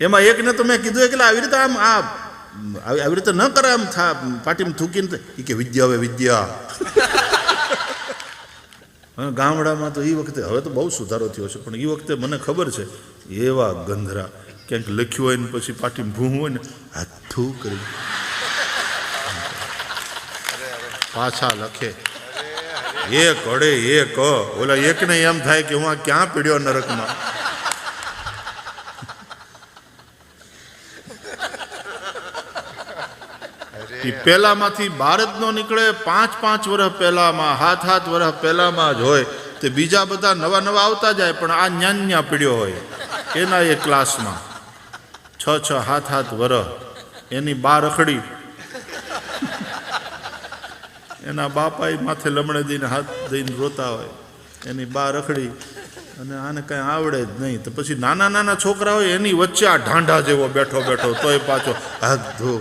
એમાં એકને તો મેં કીધું એટલે આવી રીતે આમ, આ, આવી રીતે ન કરે આમ થા, પાટીમાં થૂકીને એ કે, વિદ્યા હવે, વિદ્યા. ગામડામાં તો એ વખતે, હવે તો બહુ સુધારો થયો છે, પણ એ વખતે મને ખબર છે, એવા ગંધરા, ક્યાંક લખ્યું હોય ને પછી પાટીમાં ભૂવું હોય ને, હાથું કરી પાછા લખે. એક અડે એક. ઓલા એકને એમ થાય કે હું આ ક્યાં પીડ્યો નરકમાં? ઈ પેલામાંથી બાર જ નો નીકળે, પાંચ પાંચ વર્ષ પહેલામાં, હાથ હાથ વર્ષ પહેલામાં જ હોય, તે બીજા બધા નવા નવા આવતા જાય, પણ આ ન્યાન્યા પીડ્યો હોય, એના એ ક્લાસમાં. છ છ હાથ હાથ વર્ષ, એની બાર રખડી એના બાપા માથે લમણે દઈને હાથ દઈને રોતા હોય, એની બા રખડી અને આને કાંઈ આવડે જ નહીં. તો પછી નાના નાના છોકરા હોય, એની વચ્ચે આ ઢાંઢા જેવો બેઠો બેઠો, તોય પાછો હાથ ધો.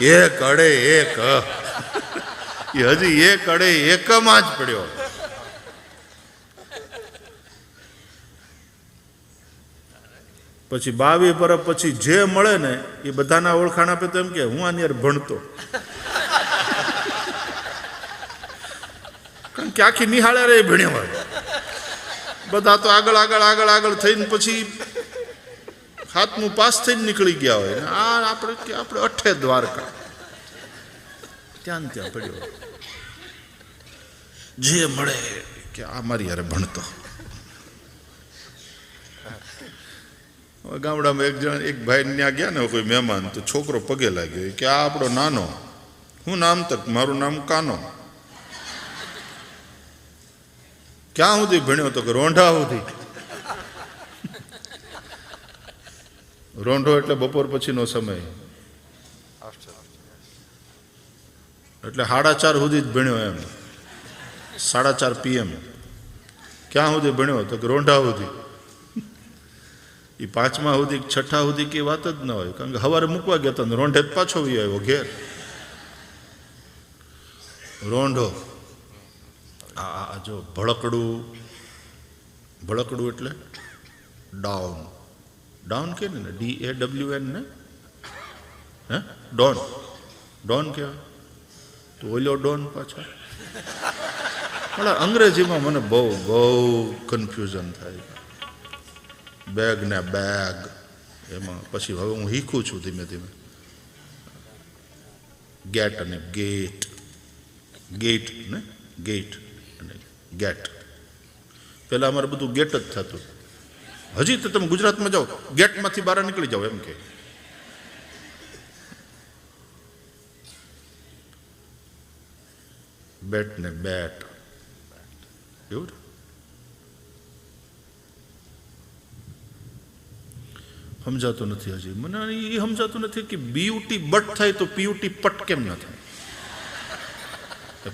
એક અડે એક. એ હજી એક અડે એકમાં જ પડ્યો. પછી બાવી પર પછી જે મળે ને એ બધાના ઓળખાણ આપે તો એમ કે હું આની ભણતો. કારણ કે આખી નિહાળે રે ભણ્યો બધા તો આગળ આગળ આગળ આગળ થઈને પછી હાથનું પાસ થઈને નીકળી ગયા હોય. આ આપણે કે આપણે અઠે દ્વારકા. ત્યાં ત્યાં પડ્યો. જે મળે કે આ મારી યારે ભણતો. ગામડામાં એક જણ, એક ભાઈ ત્યાં ગયા ને કોઈ મહેમાન, તો છોકરો પગે લાગ્યો. કે આ આપણો નાનો. હું નામ તક, મારું નામ કાનો. ક્યાં સુધી ભણ્યો તો કે રોંઢા સુધી? રોંઢો એટલે બપોર પછીનો સમય. એટલે સાડા ચાર સુધી જ ભણ્યો એમ. સાડા ચાર પીએમ ક્યાં સુધી ભણ્યો? તો કે રોંઢા સુધી. એ પાંચમા સુધી છઠ્ઠા સુધી કે વાત જ ન હોય. કારણ કે સવારે મૂકવા ગયા હતા રોંઢે જ પાછો વી આવ્યો ઘેર. રોંઢો. આ જો ભળકડું. ભળકડું એટલે ડાઉન ડાઉન કે ને? ડી એ ડબલ્યુ એન ને? હે? ડોન. ડોન કહેવાય તો ઓલો ડોન પાછો. પણ અંગ્રેજીમાં મને બહુ બહુ કન્ફ્યુઝન થાય. બેગ ને બેગ એમાં પછી હવે હું શીખું છું ધીમે ધીમે. ગેટ અને ગેટ ગેટ ને? ગેટ અને ગેટ પહેલાં અમારે બધું ગેટ જ થતું. હજી તો તમે ગુજરાતમાં જાઓ, ગેટમાંથી બહાર નીકળી જાઓ એમ કે. બેટ ને બેટ. એવું સમજાતું નથી હજી. મને એ સમજાતું નથી કે બીયુટી બટ થાય તો પીયુટી પટ કેમ ન થાય?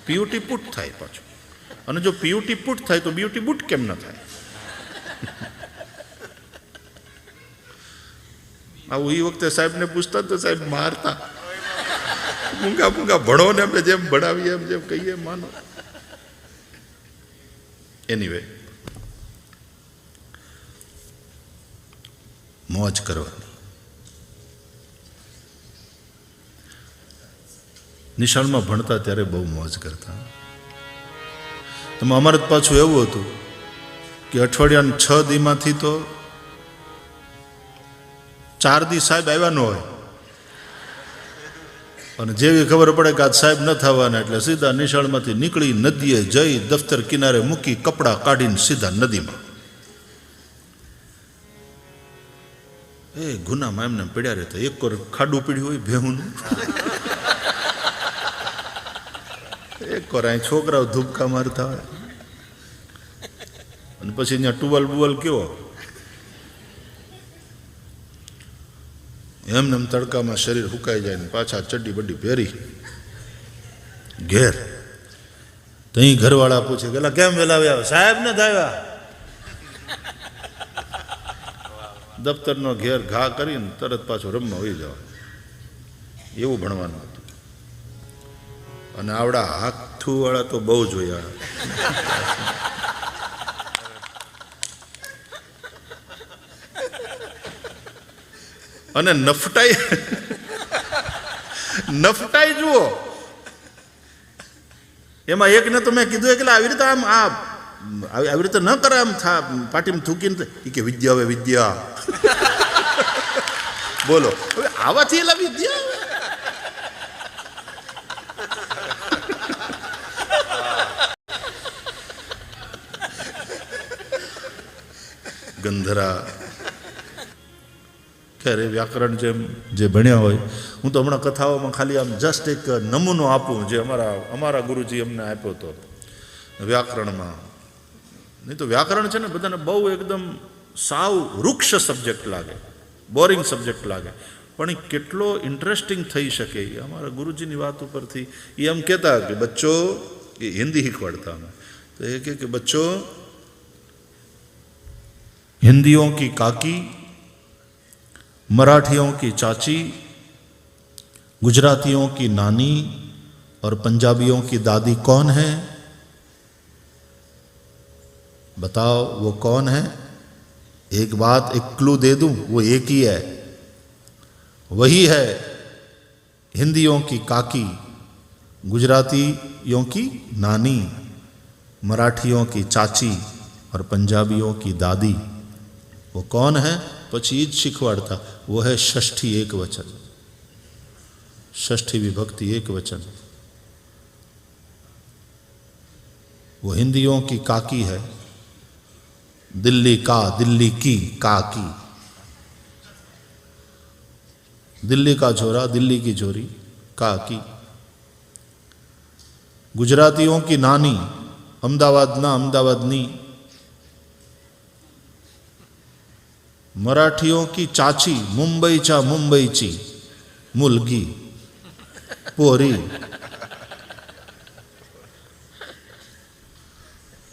પીયુટી પુટ થાય પાછું. અને જો પીયુટી પુટ થાય તો બીયુટી બુટ કેમ ન થાય? આવું એ વખતે સાહેબને પૂછતા તો સાહેબ મારતા. મૂંગા મૂંગા ભણો ને અમે જેમ ભણાવીએ એમ જેમ કહીએ, માનો. એનીવે મોજ કરવાની. નિશાળમાં ભણતા ત્યારે બહુ મોજ કરતા. તમે અમારે પાછું એવું હતું કે અઠવાડિયાના છ દીમાંથી તો ચાર દી સાહેબ આવ્યા ન હોય. અને જેવી ખબર પડે કે આજ સાહેબ ન થવાના એટલે સીધા નિશાળમાંથી નીકળી નદીએ જઈ દફતર કિનારે મૂકી કપડાં કાઢીને સીધા નદીમાં. એ ગુનામાં એમને પીડ્યા રહેતા એક કોર ખાડું પીડ્યું હોય ભેહુંનું એક કોર અહીં છોકરાઓ ધૂપકા મારતા હોય. અને પછી અહીંયા ટુવાલ બુવાલ કેવો? એમને એમ તડકામાં શરીર સુકાઈ જાય ને પાછા ચડ્ડી બડ્ડી પહેરી. ઘેર. તઈ ઘરવાળા પૂછે પેલા કેમ વેલા આવ્યા? સાહેબ ને આવ્યા. દફતરનો ઘેર ઘા કરીને તરત પાછો રમવા હોઈ જવા. એવું ભણવાનું હતું. અને આવડા હાથુવાળા તો બહુ જોયા. અને નફટાઈ નફટાઈ જુઓ. એમાં એકને તો મેં કીધું કે આવી રીતે આમ આ આવી રીતે ન કરે આમ થા પાટીમાં થૂકીને એ કે, વિદ્યા હવે, વિદ્યા. બોલો. હવે આવાથી એલા વિદ્યા ગંધરા ક્યારે વ્યાકરણ જેમ જે ભણ્યા હોય, હું તો હમણાં કથાઓમાં ખાલી આમ જસ્ટ એક નમૂનો આપું જે અમારા અમારા ગુરુજી અમને આપ્યો હતો વ્યાકરણમાં. નહીં તો વ્યાકરણ છે ને બધાને બહુ એકદમ સાવ વૃક્ષ સબ્જેક્ટ લાગે બોરિંગ સબ્જેક્ટ લાગે. પણ એ કેટલો ઇન્ટરેસ્ટિંગ થઈ શકે એ અમારા ગુરુજીની વાત ઉપરથી. એ એમ કહેતા કે બચ્ચો એ હિન્દી શીખવાડતા અમે. તો એ કે બચ્ચો, હિન્દીઓ કી કાકી मराठियों की चाची, गुजरातियों की नानी और पंजाबियों की दादी कौन है? बताओ, वो कौन है? एक बात, एक क्लू दे दूँ, वो एक ही है। वही है हिंदियों की काकी, गुजरातियों की नानी, मराठियों की चाची और पंजाबियों की दादी। वो कौन है? પછી એ જ શીખવાડતા वो है षष्ठी एक वचन षष्ठी विभक्ति एक वचन वो हिंदियों की काकी है दिल्ली का दिल्ली की काकी दिल्ली का छोरा दिल्ली की छोरी काकी गुजरातियों की नानी અમદાવાદના અમદાવાદની मराठियों की चाची मुंबईच्या मुंबईची मुलगी पोरी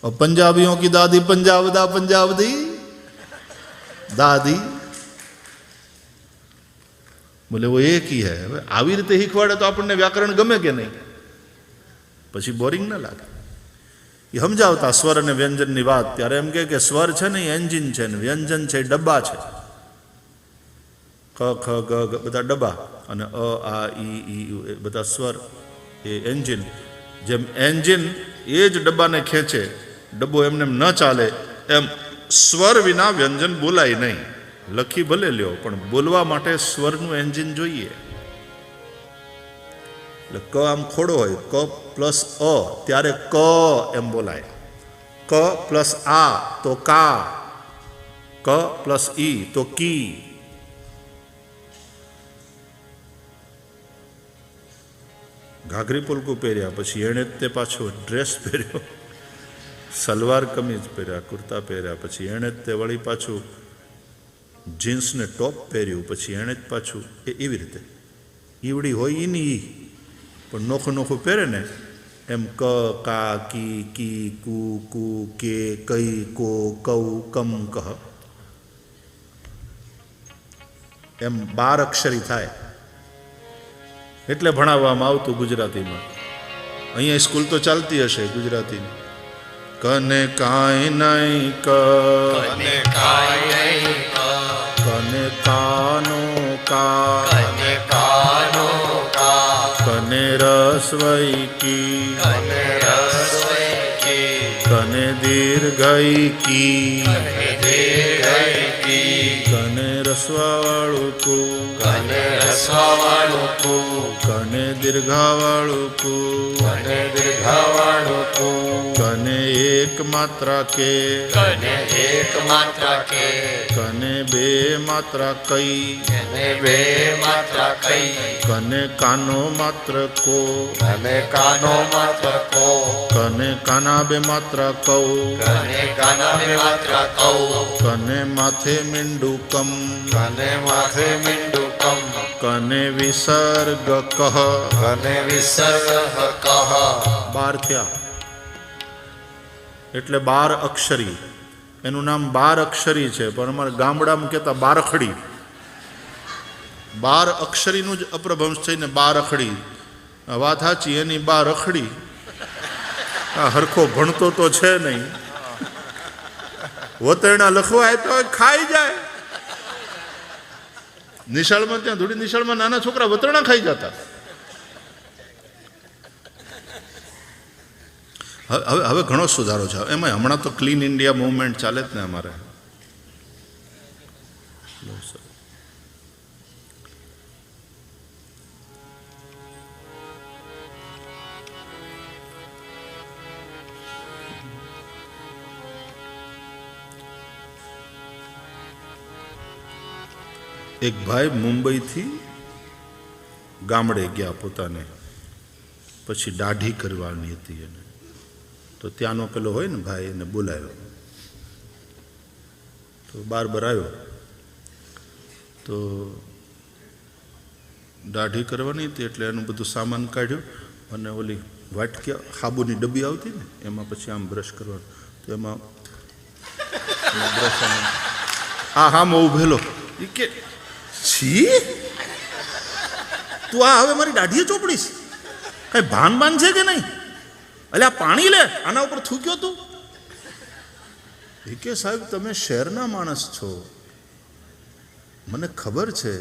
और पंजाबियों की दादी पंजाब दा पंजाब दी દાદી બોલે वो એક ही है હવે આવી રીતે શીખવાડે તો આપણને વ્યાકરણ ગમે કે નહીં પછી બોરિંગ ન લાગે એ સમજાવતા સ્વર અને વ્યંજનની વાત. ત્યારે એમ કે સ્વર છે ને એન્જિન છે ને વ્યંજન છે ડબ્બા છે. ક ખ, ગ બધા ડબ્બા અને અ, આ, ઈ ઈ બધા સ્વર એ એન્જિન. જેમ એન્જિન એ જ ડબ્બાને ખેંચે, ડબ્બો એમને એમ ન ચાલે, એમ સ્વર વિના વ્યંજન બોલાય નહીં. લખી ભલે લ્યો, પણ બોલવા માટે સ્વરનું એન્જિન જોઈએ. એટલે ક આમ ખોડો હોય, ક પ્લસ અ, ત્યારે ક એમ બોલાય. ક પ્લસ આ, તો કા. ક પ્લસ ઈ, તો કી. ઘાઘરી પુલકું પહેર્યા, પછી એણે જ તે પાછો ડ્રેસ પહેર્યો. સલવાર કમીજ પહેર્યા, કુર્તા પહેર્યા, પછી એણે જ તે વળી પાછું જીન્સને ટોપ પહેર્યું, પછી એણે જ પાછું એ એવી રીતે. ઈવડી હોય ઈ ની ઈ. પણ નોખું નોખું પહેરે ને એમ ક કા કી કી કુ કુ કે કઈ કો કૌ કમ કહ. એમ બાર અક્ષરી થાય. એટલે ભણાવવામાં આવતું ગુજરાતીમાં. અહીંયા સ્કૂલ તો ચાલતી હશે ગુજરાતીની. કને કાંઈ નહીં ક. કને નહીં કને કાનો કા. કને રસવઈ કી કને રસોઈ કી કને દીર્ઘઈ કી કને દીર્ઘઈ કી કને રસવાવાળું કુ કને રસવાવાળું કુ કને દીર્ઘાવાળું કુ કને દીર્ઘવાળું કુ કને એક માત્રા કે કને એક માત્રા કે કને બે માત્ર કઈ? કને બે માત્ર કઈ? કને કાનો માત્ર કો? કને કાનો માત્ર કો? કને કાના બે માત્ર કૌ કને કાના બે માત્ર કૌ કને માથે મીંડું કમ? કને માથે મીંડું કમ? કને વિસર્ગ કહ? કને વિસર્ગ કહ? બાર થયા. એટલે બાર અક્ષરી. એનું નામ બાર અક્ષરી છે, પણ અમારે ગામડામાં કહેતા બારખડી. બાર અક્ષરીનું જ અપ્રભંશ થઈને બાર અખડી વાત સાચી, એની બાર અખડી આ હરખો ભણતો તો છે નહીં. વતરણા લખવા તો ખાઈ જાય. નિશાળમાં ત્યાં ધૂળી નિશાળમાં નાના છોકરા વતરણા ખાઈ જતા. હવે હવે ઘણો સુધારો છે. એમાં હમણાં તો ક્લીન ઇન્ડિયા મૂવમેન્ટ ચાલે જ ને અમારે. એક ભાઈ મુંબઈથી ગામડે ગયા પોતાને. પછી દાઢી કરવાની હતી એને. તો ત્યાંનો પેલો હોય ને ભાઈ એને બોલાવ્યો. તો બાર આવ્યો. તો દાઢી કરવાની હતી એટલે એનું બધું સામાન કાઢ્યો અને ઓલી વાટકી હાબુની ડબ્બી આવતી ને, એમાં પછી આમ બ્રશ કરવાનું. તો એમાં બ્રશ આ હામ ઉભેલો. એ કે, છી? તું આ હવે મારી દાઢીએ ચોપડીશ? કઈ ભાન બાન છે કે નહીં? એટલે આ પાણી લે, આના ઉપર થૂક્યો તું? કે સાહેબ, તમે શહેરના માણસ છો. મને ખબર છે,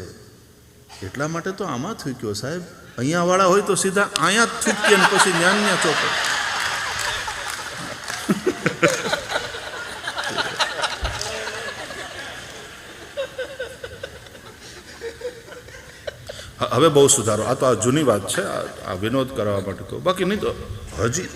એટલા માટે તો આમાં થૂક્યો સાહેબ. અહીંયા વાળા હોય તો સીધા અહીંયા જ થૂકીએ ને પછી ન્યા ન્યા ચોપે હવે બહુ સુધારો. આ તો આ જૂની વાત છે. આ વિનોદ કરવા માટે કહું બાકી નહીં તો હજી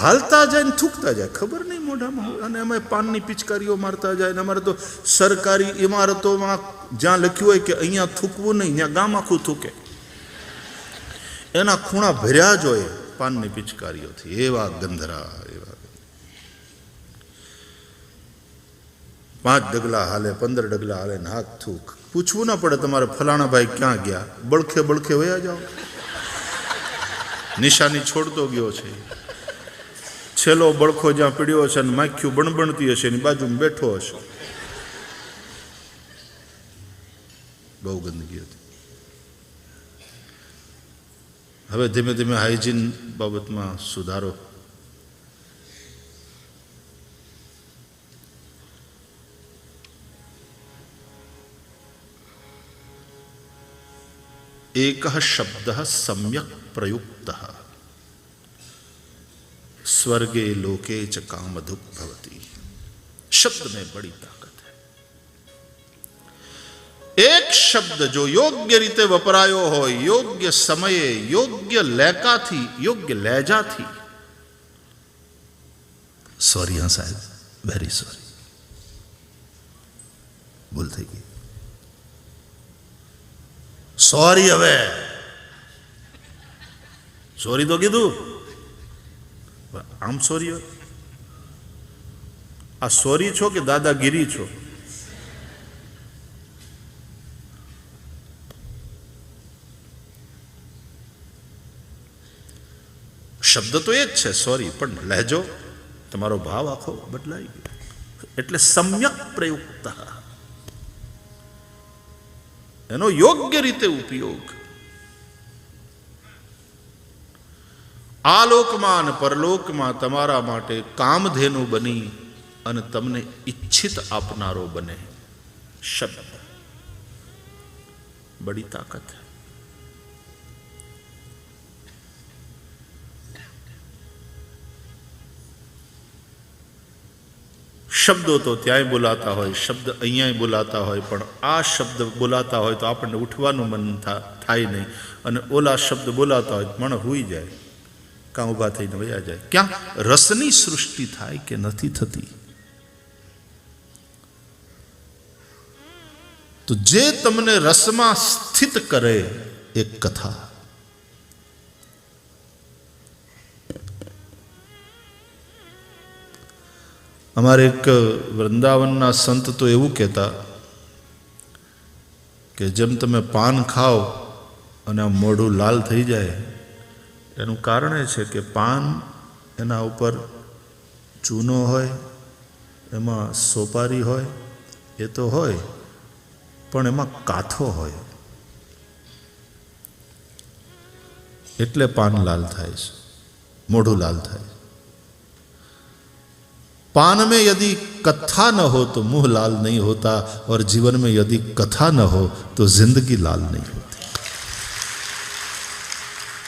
હાલતા જાય ને થૂકતા જાય. ખબર નહીં મોઢામાં અને અમે પાનની પિચકારીઓ મારતા જાય ને અમારે તો સરકારી ઇમારતોમાં જ્યાં લખ્યું હોય કે અહીંયા થૂકવું નહીં, ત્યાં ગામ આખું થૂકે. એના ખૂણા ભર્યા જ હોય પાનની પિચકારીઓથી. એવા ગંધરા એવા પાંચ ડગલા હાલે, પંદર ડગલા હાલે ને હાથ થૂક. પૂછવું ના પડે તમારે ફલાણા ભાઈ ક્યાં ગયા. બળખે બળખે વયા જાઓ. નિશાની છોડતો ગયો છે. છેલ્લો બળખો જ્યાં પીડ્યો હશે અને માખ્યું બણબણતી હશે, એની બાજુમાં બેઠો હશે. બહુ ગંદકી હતી. હવે ધીમે ધીમે હાઇજીન બાબતમાં સુધારો. એક શબ્દ, સમ્યક પ્રયુક્ત. स्वर्गे लोके च कामधुक भवती। शब्द में बड़ी ताकत है। एक शब्द जो योग्य रीते वपरायो हो, योग्य समय, योग्य लैका थी, योग्य लैजा थी। सॉरी हाँ साहेब। वेरी सॉरी बोल थी सॉरी अवे सॉरी तो कीधु આમ સોરી હોય? આ સોરી છો કે દાદાગીરી છો? શબ્દ તો એ જ છે, સોરી, પણ લહેજો, તમારો ભાવ આખો બદલાઈ ગયો. એટલે સમ્યક પ્રયુક્ત. એનો યોગ્ય રીતે ઉપયોગ આ લોકમાં અને પરલોકમાં તમારા માટે કામધેનુ બની અને તમને ઈચ્છિત આપનારો બને. શબ્દ. બડી તાકાત. શબ્દો તો ત્યાંય બોલાતા હોય, શબ્દ અહીંયાય બોલાતા હોય, પણ આ શબ્દ બોલાતા હોય તો આપણને ઉઠવાનું મન થાય નહીં. અને ઓલા શબ્દ બોલાતા હોય મણ હુઈ જાય. કાં ઊભા થઈને વયા જાય. ક્યાં? રસની સૃષ્ટિ થાય કે નથી થતી? તો જે તમને રસમાં સ્થિત કરે, એક કથા. અમારે એક વૃંદાવનના સંત તો એવું કહેતા કે જેમ તમે પાન ખાઓ અને આમ મોઢું લાલ થઈ જાય એનું કારણ એ છે કે પાન એના ઉપર ચૂનો હોય એમાં સોપારી હોય એ તો હોય પણ એમાં કાથો હોય એટલે પાન લાલ થાય છે મોઢું લાલ થાય पान में यदि कथा न हो तो मुंह लाल नहीं होता और जीवन में यदि कथा न हो तो जिंदगी लाल नहीं होती